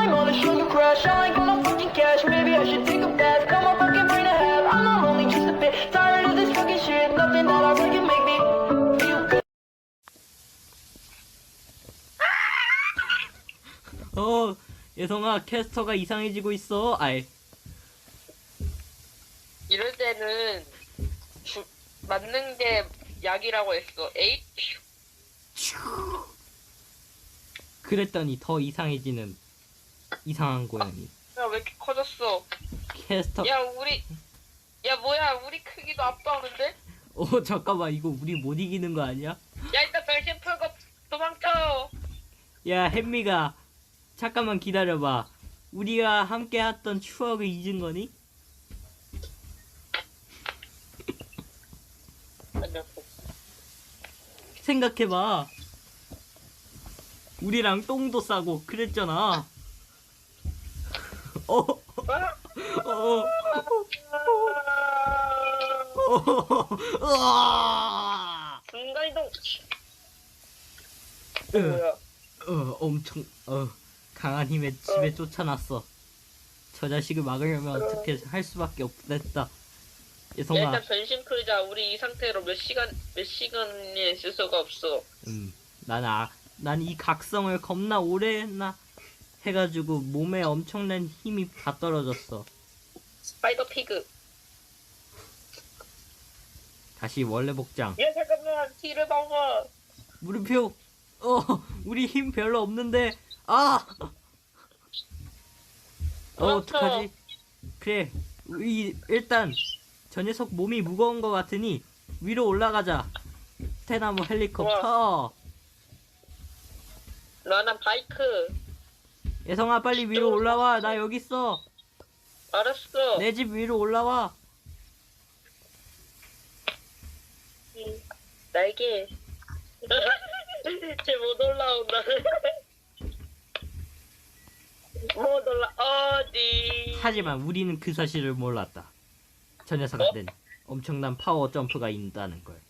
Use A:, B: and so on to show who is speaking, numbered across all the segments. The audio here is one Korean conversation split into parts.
A: I'm on a sugar crush. I ain't got no fucking cash. Maybe I should take a bath. Cut my fucking brain to half. I'm not lonely, just a bit tired of this fucking shit. Nothing that I really can make me feel good.
B: 어, 예성아, 캐스터가 이상해지고 있어. 아이,
C: 이럴 때는 주, 맞는 게 약이라고 했어. 에잇.
B: 그랬더니 더 이상해지는 이상한 고양이.
C: 야, 왜 이렇게 커졌어?
B: 캐스터,
C: 야, 우리, 야, 뭐야, 우리 크기도 압도하는데?
B: 어, 잠깐만, 이거 우리 못 이기는 거 아니야?
C: 야, 일단 변신 풀고 도망쳐!
B: 야, 햄미가, 잠깐만 기다려봐. 우리가 함께 했던 추억을 잊은 거니? 생각해봐. 우리랑 똥도 싸고 그랬잖아. 어, 어, 어, 어,
C: 뭐야?
B: 어, 엄청, 어, 강한 힘에 집에 쫓아놨어. 저 자식을 막으려면 어떻게 할 수밖에 없겠다.
C: 야,
B: 예성아,
C: 일단 변신 풀자. 우리 이 상태로 몇 시간, 몇 시간에 있을 수가 없어.
B: 음, 난 아, 난 이 각성을 겁나 오래 했나 해가지고 몸에 엄청난 힘이 다 떨어졌어.
C: 스파이더 피그.
B: 다시 원래 복장.
C: 야, 잠깐만, 티를 먹어.
B: 물음표. 어, 우리 힘 별로 없는데. 아. 어. 어떡하지? 그래, 우리 일단 저 녀석 몸이 무거운 것 같으니 위로 올라가자. 대나무 헬리콥터.
C: 나는 바이크.
B: 예성아 빨리 위로 올라와. 나 여기 있어.
C: 알았어.
B: 내 집 위로 올라와.
C: 음, 날개. 쟤 못 올라온다. 못 올라, 어디.
B: 하지만 우리는 그 사실을 몰랐다. 저 녀석한테는 엄청난 파워 점프가 있다는 걸.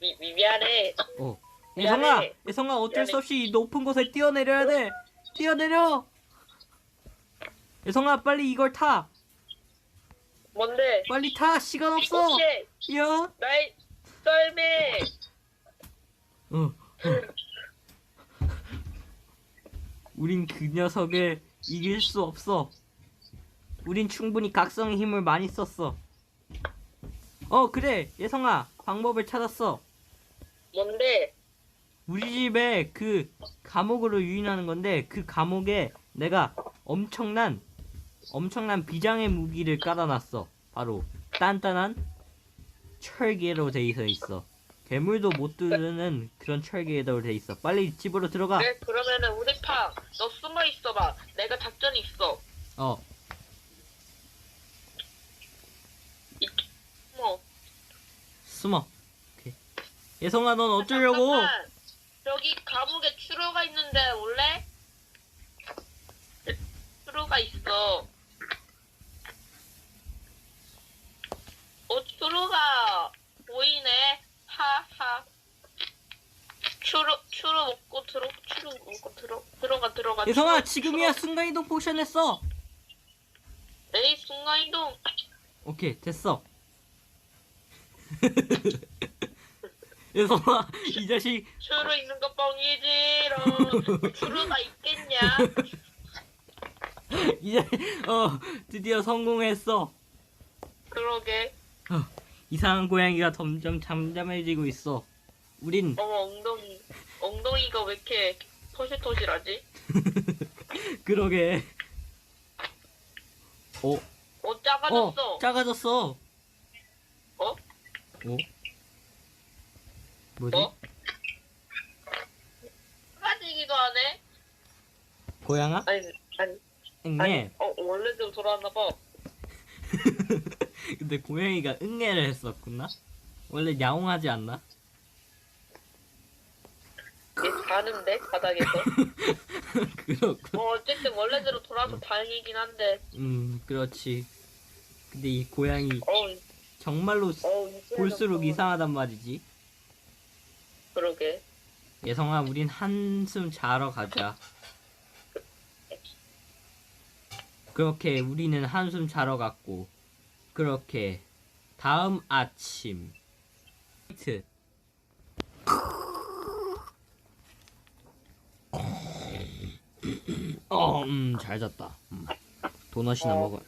C: 미, 미, 미안해.
B: 어. 예성아,
C: 미안해.
B: 예성아 어쩔 수
C: 미안해.
B: 없이 이 높은 곳에 뛰어내려야 돼. 뛰어내려. 예성아 빨리 이걸 타.
C: 뭔데?
B: 빨리 타. 시간 없어.
C: 오케이.
B: 야.
C: 나의 썰매.
B: 어. 어. 우린 그 녀석을 이길 수 없어. 우린 충분히 각성의 힘을 많이 썼어. 어, 그래. 예성아, 방법을 찾았어.
C: 뭔데?
B: 우리 집에 그 감옥으로 유인하는 건데 그 감옥에 내가 엄청난 엄청난 비장의 무기를 깔아놨어. 바로 단단한 철계로 돼 있어 있어. 괴물도 못 뚫는 그런 철계로 돼 있어. 빨리 집으로 들어가.
C: 그래, 그러면은 우리 파, 너 숨어 있어봐. 내가 작전이 있어.
B: 어,
C: 뭐.
B: 숨어. 오케이. 예성아, 넌 어쩌려고?
C: 잠 저기 감옥에 추로가 있는데 올래? 추로가 있어. 어 추로가 보이네. 하하. 추로 추로 먹고 들어 추로 먹고 들어 들어가 들어가.
B: 예성아, 지금이야. 순간이동 포션 했어.
C: 에이 순간이동.
B: 오케이, 됐어. 예성아, 이 자식
C: 추로 있는 거 뻥이지롱. 추로가 있겠냐?
B: 이제 어 드디어 성공했어.
C: 그러게.
B: 이상한 고양이가 점점 잠잠해지고 있어. 우린
C: 어머 엉덩이 엉덩이가 왜 이렇게 토실토실하지?
B: 그러게. 어,
C: 어
B: 어,
C: 작아졌어.
B: 작아졌어.
C: 어?
B: 어? 뭐지?
C: 어? 빠지기도 하네?
B: 고양아?
C: 아니, 아니,
B: 응애.
C: 어, 원래대로 돌아왔나 봐.
B: 근데 고양이가 응애를 했었구나. 원래 야옹하지 않나?
C: 얘 자는데, 바닥에서.
B: 그렇군.
C: 뭐, 어쨌든 원래대로 돌아와서 다행이긴 한데,
B: 음, 그렇지. 근데 이 고양이
C: 어우,
B: 정말로
C: 어우, 이제
B: 볼수록 이상하단 말이지.
C: 그러게.
B: 예성아, 우린 한숨 자러 가자. 그렇게 우리는 한숨 자러 갔고 그렇게 다음 아침 트 어, 음, 잘 잤다. 음. 도넛이나
C: 어.
B: 먹어.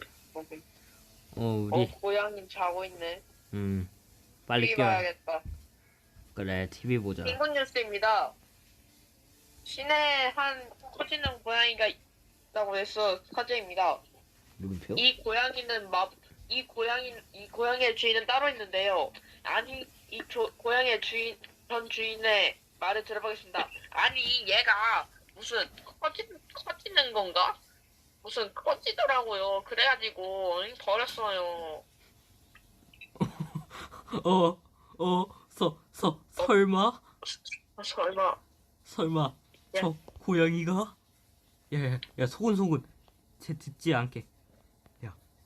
B: 어, 우리,
C: 어, 고양이 자고 있네.
B: 음, 빨리 깨워.
C: 봐야겠다.
B: 그래, TV 보자.
C: 인권 뉴스입니다. 시내에 한 커지는 고양이가 있다고 해서 화제입니다.
B: 물음표?
C: 이 고양이는 마, 이 고양이, 이 고양이의 주인은 따로 있는데요. 아니, 이 조, 고양이의 주인, 전 주인의 말을 들어보겠습니다. 아니, 얘가 무슨 커지, 커지는 건가? 무슨 커지더라고요. 그래가지고, 응, 버렸어요.
B: 어, 어, 서, 서, 설마?
C: 아, 설마.
B: 설마,
C: 야.
B: 저 고양이가? 야, 야, 야, 소근 소근. 쟤 듣지 않게.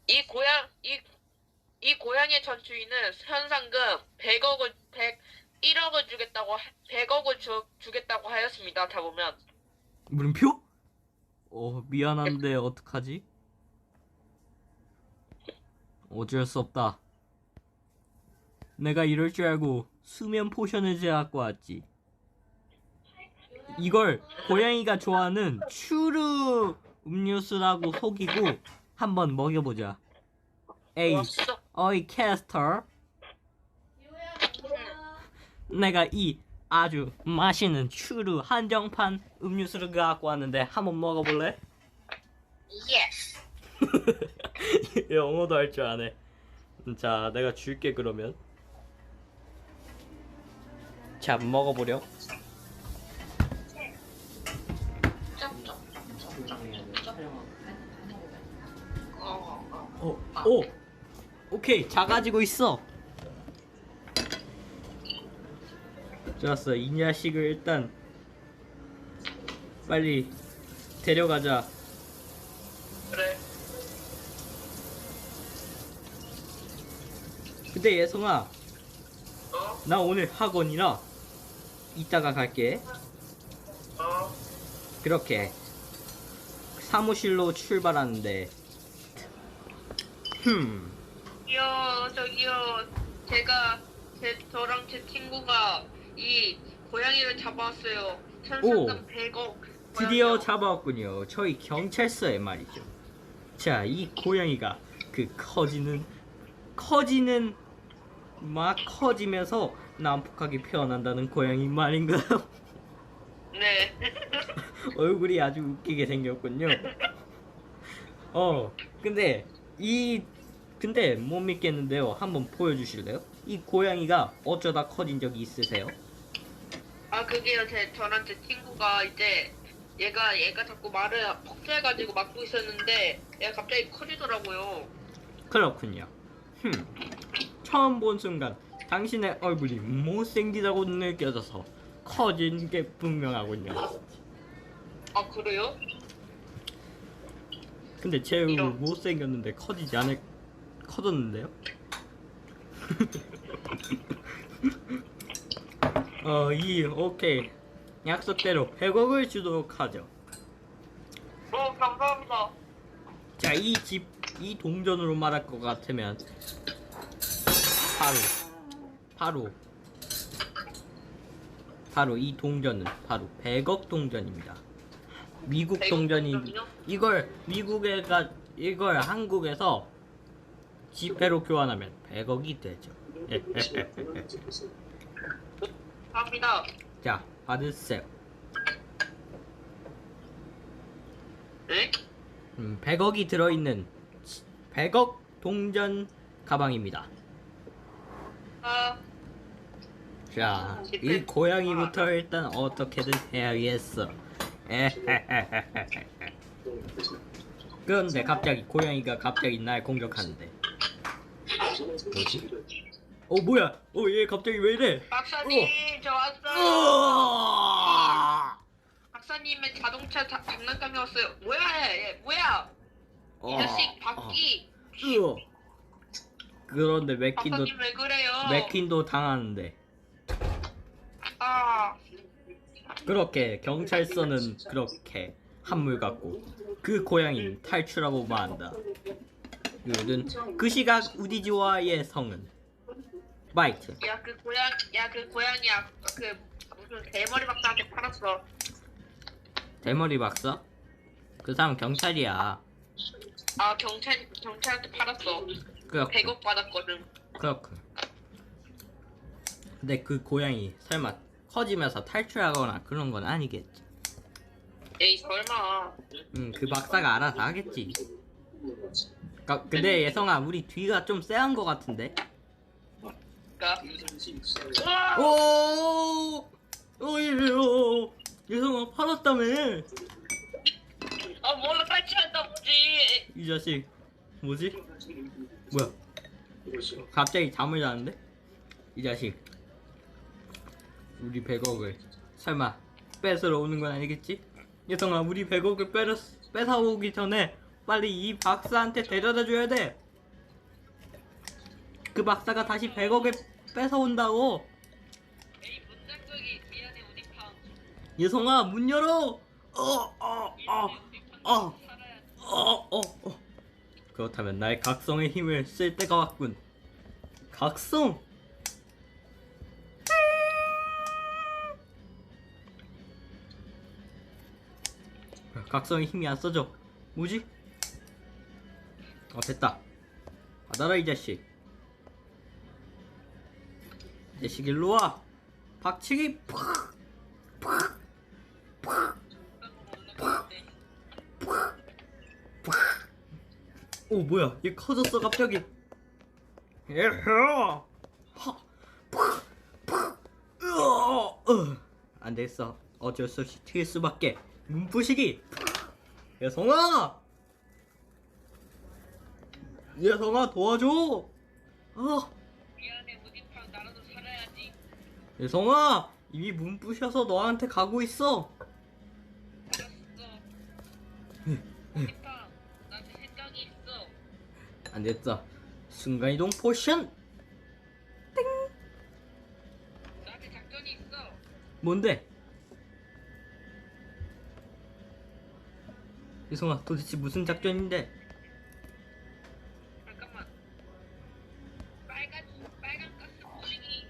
C: 이 고양, 이, 이 고양이의 전 주인은 현상금 100억을, 100, 1억을 주겠다고, 하- 100억을 주, 주겠다고 하였습니다. 다 보면.
B: 물음표? 어, 미안한데, 어떡하지? 어쩔 수 없다. 내가 이럴 줄 알고 수면 포션을 제갖고 왔지. 이걸 고양이가 좋아하는 추르 음료수라고 속이고 한번 먹여보자. 에이. 어이 캐스터. 내가 이 아주 맛있는 추르 한정판 음료수를 갖고 왔는데 한번 먹어볼래?
C: 예스.
B: 영어도 할 줄 아네. 자, 내가 줄게 그러면. 자, 먹어보렴. 어, 오, 오케이, 작아지고 있어. 좋았어, 이 자식을 일단 빨리 데려가자.
C: 그래.
B: 근데 예성아,
C: 어?
B: 나 오늘 학원이라 이따가 갈게.
C: 어?
B: 그렇게 사무실로 출발하는데 흠
C: 저기요, 저기요. 제가, 제, 저랑 제 친구가 이 고양이를 잡아왔어요. 현상금 100억.
B: 드디어. 잡아왔군요. 저희 경찰서에 말이죠. 자, 이 고양이가 그 커지는 커지는 막 커지면서 난폭하게 표현한다는 고양이 말인가요?
C: 네.
B: 얼굴이 아주 웃기게 생겼군요. 어, 근데 이 근데 못 믿겠는데요. 한번 보여주실래요? 이 고양이가 어쩌다 커진 적이 있으세요?
C: 아 그게요 제 저랑 제 친구가 이제 얘가 얘가 자꾸 말을 폭주해가지고 막고 있었는데 얘가 갑자기 커지더라고요.
B: 그렇군요. 흠, 처음 본 순간 당신의 얼굴이 못생기다고 느껴져서 커진 게 분명하군요.
C: 아 그래요?
B: 근데 제 얼굴
C: 이런.
B: 못생겼는데 커지지 않을 커졌는데요? 어, 이 오케이 약속대로 100억을 주도록 하죠.
C: 어 감사합니다.
B: 자, 이 집, 이 동전으로 말할 것 같으면 바로, 바로, 바로 이 동전은 바로 100억 동전입니다. 미국
C: 100억
B: 동전이? 이걸 미국에가 이걸 한국에서 지폐로 교환하면 100억이 되죠.
C: 감사합니다.
B: 자, 받으세요.
C: 네?
B: 음, 100억이 들어있는 100억 동전 가방입니다.
C: 아
B: 자, 이 고양이부터 일단 어떻게든 해야겠어. 그런데 갑자기 고양이가 갑자기 날 공격하는데. 뭐지? 어 뭐야? 어 얘 갑자기 왜 이래?
C: 박사님 저 왔어요.
B: 어!
C: 박사님의 자동차 자, 장난감이 왔어요. 뭐야 얘? 얘 뭐야? 이 자식 바퀴.
B: 으어. 그런데 맥킨도
C: 박사님 왜 그래요?
B: 맥킨도 당하는데
C: 아
B: 그렇게 경찰서는 그렇게 한물 갖고 그 고양이는 탈출하고 만다. 요든 그 시각 우디지와의 성은 마이트
C: 야 그 고양 야그 고양이야 그 무슨 대머리 박사한테 팔았어.
B: 대머리 박사? 그 사람 경찰이야.
C: 아 경찰 경찰한테 팔았어.
B: 그렇군.
C: 100억 받았거든.
B: 그렇군. 근데 그 고양이 설마 커지면서 탈출하거나 그런 건 아니겠지.
C: 에이 설마.
B: 음, 그 박사가 알아서 하겠지. 가- 근데 예성아, 우리 뒤가 좀 쎄한 것 같은데?
C: 그니까. 우와!
B: 오! 어이요! 예성아, 팔았다며!
C: 아 몰라 탈출한다 보지.
B: 이 자식, 뭐지? 뭐야? 갑자기 잠을 자는데? 이 자식. 우리 100억을 설마 뺏으러 오는 건 아니겠지? 예성아, 우리 100억을 뺏어, 뺏어오기 전에 빨리 이 박사한테 데려다 줘야 돼! 그 박사가 다시 100억을 뺏어온다고! 예성아, 문 열어! 어, 어, 어, 어.
C: 살아야
B: 어, 어, 어. 그렇다면 나의 각성의 힘을 쓸 때가 왔군. 각성! 각성의 힘이 안 써져. 뭐지? 어, 됐다. 받아라, 이 자식. 이 자식 일로 와. 박치기! 오 뭐야 얘 커졌어 갑자기 예허 안 됐어 어쩔 수 없이 튈 수밖에 문부시기 예성아 예성아 도와줘 어
C: 미안해 팡 나라도 살아야지.
B: 예성아 이미 문 부셔서 너한테 가고 있어
C: 알았어. 팡 나한테 생각이 있어.
B: 안 됐어 순간이동 포션
C: 나한테 작전이 있어.
B: 뭔데? 예성아 도대체 무슨 작전인데?
C: 잠깐만. 빨간 빨간 가스 뿌리기.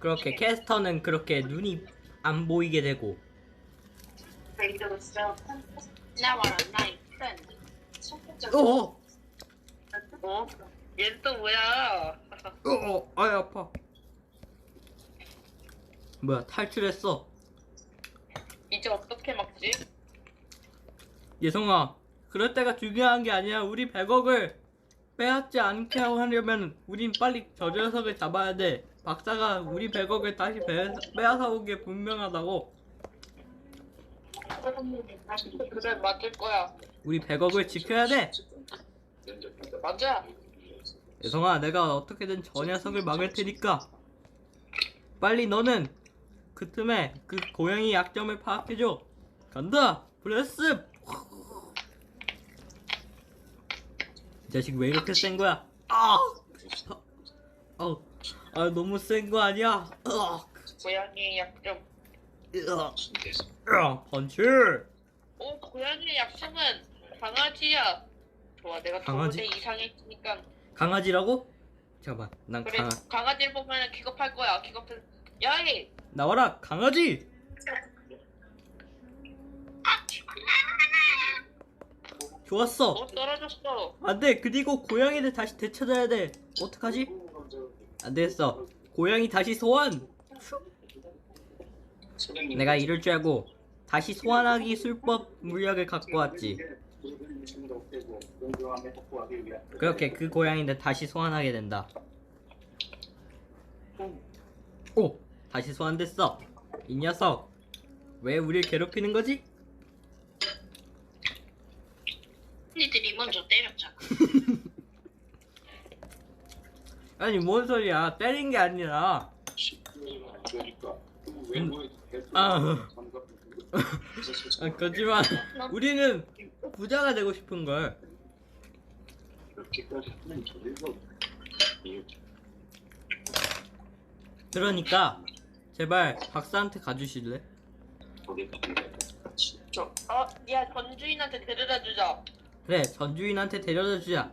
B: 그렇게 캐스터는 그렇게 눈이 안 보이게 되고
C: Now I'm nice friend.
B: 어,
C: 어? 얘는 또 뭐야?
B: 어, 어, 아이 아파. 뭐야 탈출했어.
C: 이제 어떻게 막지?
B: 예성아, 그럴 때가 중요한 게 아니야. 우리 100억을 빼앗지 않게 하려면 우린 빨리 저 녀석을 잡아야 돼. 박사가 우리 100억을 다시 빼, 빼앗아 오게 분명하다고.
C: 그래 맞을 거야.
B: 우리 100억을 지켜야 돼.
C: 맞아.
B: 예성아, 내가 어떻게든 저 녀석을 막을 테니까 빨리 너는 그 틈에 그 고양이 약점을 파악해줘. 간다, 브레스. 이 자식 왜 이렇게 센 거야? 아, 어, 아 너무 센 거 아니야? 어,
C: 고양이의 약점.
B: 으아, 으아, 펀치.
C: 오 고양이의 약점은 강아지야. 좋아 내가
B: 강아지?
C: 강아지? 이상했으니까
B: 강아지라고? 잠깐만, 난
C: 그래
B: 강아,
C: 강아지를 보면 기겁할 거야. 기겁해. 야이.
B: 나와라, 강아지. 좋았어.
C: 어 떨어졌어.
B: 안돼 그리고 고양이를 다시 되찾아야 돼 어떡하지? 안되겠어 고양이 다시 소환 내가 이럴 줄 알고 다시 소환하기 술법 물약을 갖고 왔지 그렇게 그 고양이를 다시 소환하게 된다 오 다시 소환됐어. 이 녀석 왜 우릴 괴롭히는 거지?
C: 니들이 먼저 때렸잖아.
B: 아니 뭔 소리야. 때린 게 아니라. 아, 아 그렇지만 우리는 부자가 되고 싶은 걸. 그러니까 제발 박사한테 가주실래?
C: 저, 어, 야, 전주인한테 데려다 주자.
B: 그래 전주인한테 데려다 주자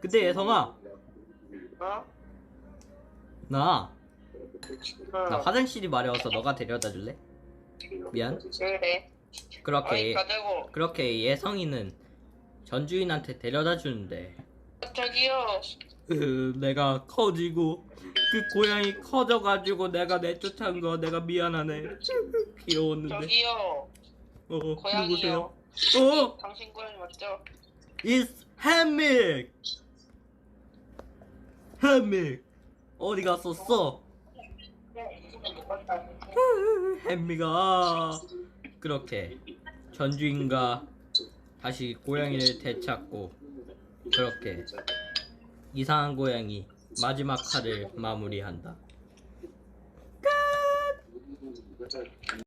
B: 근데 예성아
C: 어?
B: 나, 나
C: 어.
B: 화장실이 마려워서 너가 데려다 줄래? 미안
C: 그래.
B: 그렇게
C: 가자고.
B: 그렇게 예성이는 전주인한테 데려다 주는데
C: 저기요.
B: 으, 내가 커지고 그 고양이 커져가지고 내가 내쫓은 거 내가 미안하네 귀여웠는데
C: 저기요.
B: 어 누구세요?
C: 고양이요.
B: 어
C: 당신 고양이 맞죠?
B: It's 햄믹 햄믹 어디 갔었어? 햄미가 그렇게 전주인과 다시 고양이를 되찾고 그렇게 이상한 고양이 마지막 화를 마무리한다. 끝!